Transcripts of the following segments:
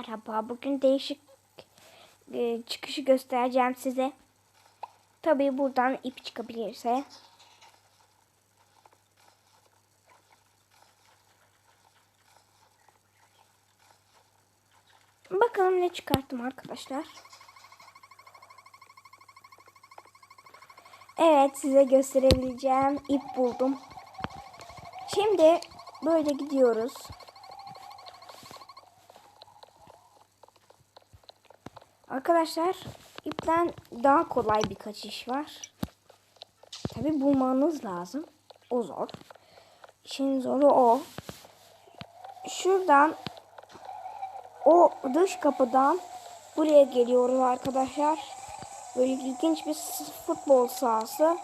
Merhaba, bugün değişik e, çıkışı göstereceğim size. Tabii buradan ip çıkabilirse. Bakalım ne çıkarttım arkadaşlar. Evet size gösterebileceğim ip buldum. Şimdi böyle gidiyoruz. Arkadaşlar ipten daha kolay bir kaçış var. Tabi bulmanız lazım. O zor. İşin zoru o. Şuradan o dış kapıdan buraya geliyoruz arkadaşlar. Böyle ilginç bir futbol sahası.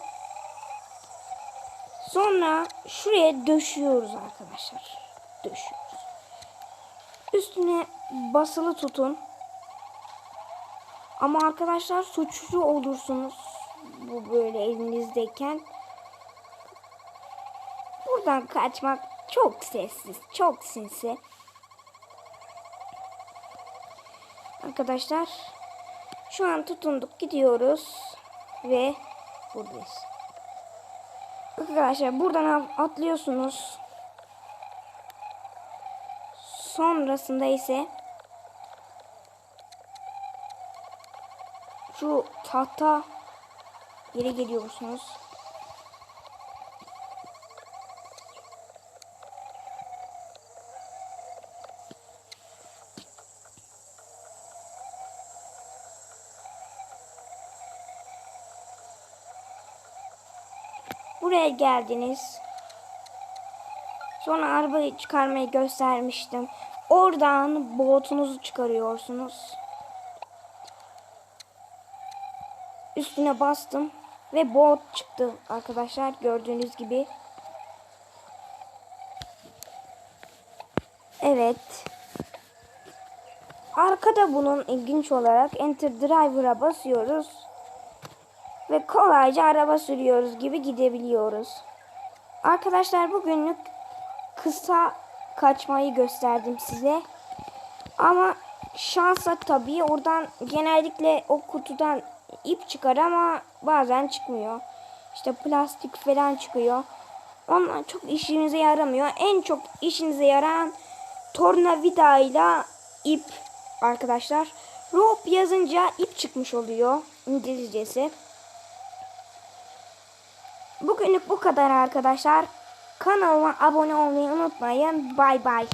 Sonra şuraya döşüyoruz arkadaşlar. Döşüyoruz. Üstüne basılı tutun. Ama arkadaşlar suçlu olursunuz. Bu böyle elinizdeyken. Buradan kaçmak çok sessiz, çok sinsi. Arkadaşlar şu an tutunduk gidiyoruz ve buradayız. Arkadaşlar buradan atlıyorsunuz. Sonrasında ise şu tahta yere geliyorsunuz. Buraya geldiniz. Sonra arabayı çıkarmayı göstermiştim. Oradan botunuzu çıkarıyorsunuz. Üstüne bastım ve bot çıktı arkadaşlar gördüğünüz gibi. Evet. Arkada bunun ilginç olarak Enter Driver'a basıyoruz. Ve kolayca araba sürüyoruz gibi gidebiliyoruz. Arkadaşlar bugünlük kısa kaçmayı gösterdim size. Ama şansa tabii oradan genellikle o kutudan ip çıkar ama bazen çıkmıyor. İşte plastik falan çıkıyor. Onlar çok işinize yaramıyor. En çok işinize yarayan tornavida ile ip arkadaşlar. Rope yazınca ip çıkmış oluyor İngilizcesi. Bugünlük bu kadar arkadaşlar. Kanalıma abone olmayı unutmayın. Bay bay.